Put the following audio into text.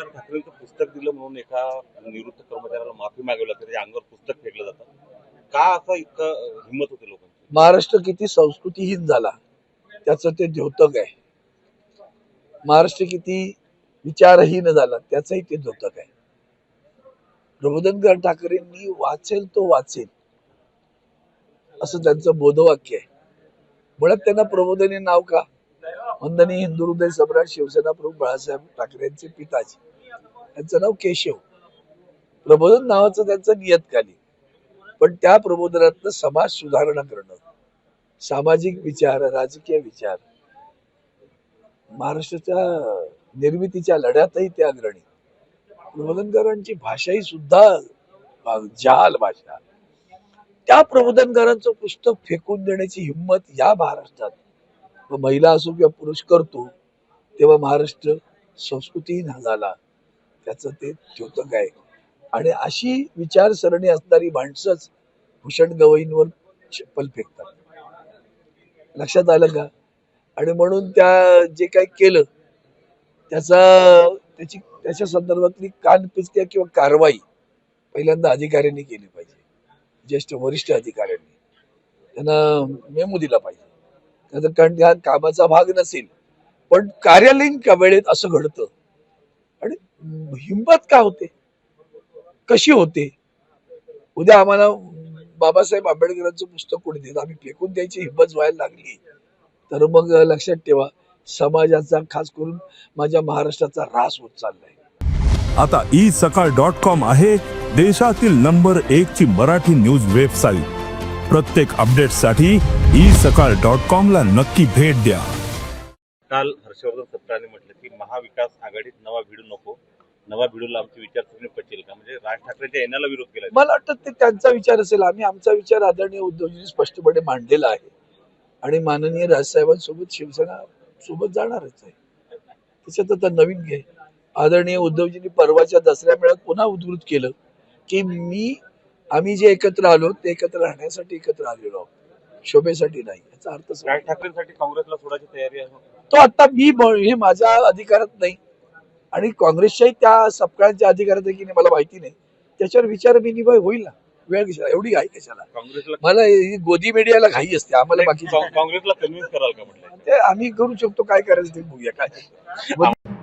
प्रभाकर ठाकरेंचं पुस्तक दिलं म्हणून एका निवृत्त कर्मचाऱ्याला माफी मागवली लागते त्याच्या अंगावर पुस्तक फेकलं जातं. का असं इतकं हिंमत होते लोकांची? महाराष्ट्र किती संस्कृतीहीन झाला त्याचं ते द्योतक आहे. महाराष्ट्र किती विचारहीन झाला त्याचंही ते द्योतक आहे. प्रबोधनकर ठाकरेंनी वाचेल तो वाचेल असं त्यांचं बोधवाक्य आहे. मुळात त्यांना प्रबोधनी नाव का? वंदनी हिंदू हृदय सम्राट शिवसेना प्रमुख बाळासाहेब ठाकरे यांचे पिताजी. त्यांचं नाव केशव. प्रबोधन नावाचं त्यांचं नियतकालिक पण त्या प्रबोधनातनं समाज सुधारणा करणं सामाजिक विचार राजकीय विचार महाराष्ट्राच्या निर्मितीच्या लढ्यातही ते अग्रणी. प्रबोधनकारांची भाषाही सुद्धा जाल जहाल भाषा. त्या प्रबोधनकारांचं पुस्तक फेकून देण्याची हिंमत या महाराष्ट्रात. महिला असो किंवा पुरुष करतो तेव्हा महाराष्ट्र संस्कृतीहीन झाला. त्याचं ते द्योतक आहे. आणि अशी विचारसरणी असणारी माणसंच भूषण गवईंवर चप्पल फेकतात. लक्षात आलं का? आणि म्हणून त्या जे काही केलं त्याचा त्याची त्याच्या संदर्भातली कानपिचक्या किंवा कारवाई पहिल्यांदा अधिकाऱ्यांनी केली पाहिजे. ज्येष्ठ वरिष्ठ अधिकाऱ्यांनी. त्यांना मेमू दिला पाहिजे. त्याचं कारण हा कामाचा भाग नसेल. पण कार्यालयीन का वेळेत असं घडतं. आणि हिंमत का होते? कशी होते? उद्या आम्हाला बाबासाहेब आंबेडकरांचं पुस्तक कोणी देत? आम्ही फेकून द्यायची हिंमत व्हायला लागली. तर मग लक्षात ठेवा समाजाचा खास करून माझ्या महाराष्ट्राचा ऱ्हास होत चाललाय. आता ई सकाळ डॉट कॉम आहे देशातील नंबर एक ची मराठी न्यूज वेबसाईट. प्रत्येक अपडेटसाठी ई सकाळ डॉट कॉम ला नक्की भेट द्या. काल हर्षवर्धन सत्राने म्हटलं की महाविकास आघाडीत नवा भिडू नको. नवा भिडूला आमची विचारसरणी पटेल का? म्हणजे राज ठाकरेंच्या येण्याला विरोध केला मला वाटतं ते त्यांचा विचार असेल. आम्ही आमचा विचार आदरणीय उद्धवजींनी स्पष्टपणे मांडलेला आहे. आणि माननीय राजसाहेबांसोबत शिवसेना सोबत जाणारच आहे. त्याच्यात आता नवीन घे. आदरणीय उद्धवजींनी परवाच्या दसऱ्या मेळ्यात पुन्हा उद्धृत केलं की मी आम्ही जे एकत्र आलो ते एकत्र राहण्यासाठी एकत्र आलेलो आहोत. शोभेसाठी नाही. याचा अर्थ. राज ठाकरेंसाठी काँग्रेसला सोडायची तयारी आहे. तो आता मी हे माझ्या अधिकारात नाही. आणि काँग्रेसच्याही त्या सपकाळांच्या अधिकारात आहे की नाही मला माहिती नाही. त्याच्यावर विचार विनिमय होईल ना. वेळ कशाला? एवढी घाई कशाला? काँग्रेसला मला ही गोदी मीडियाला घाई असते. आम्हाला बाकी काँग्रेसला कन्व्हिन्स कराल का म्हटलं? ते आम्ही करू शकतो. काय करायचं ते बघूया. काय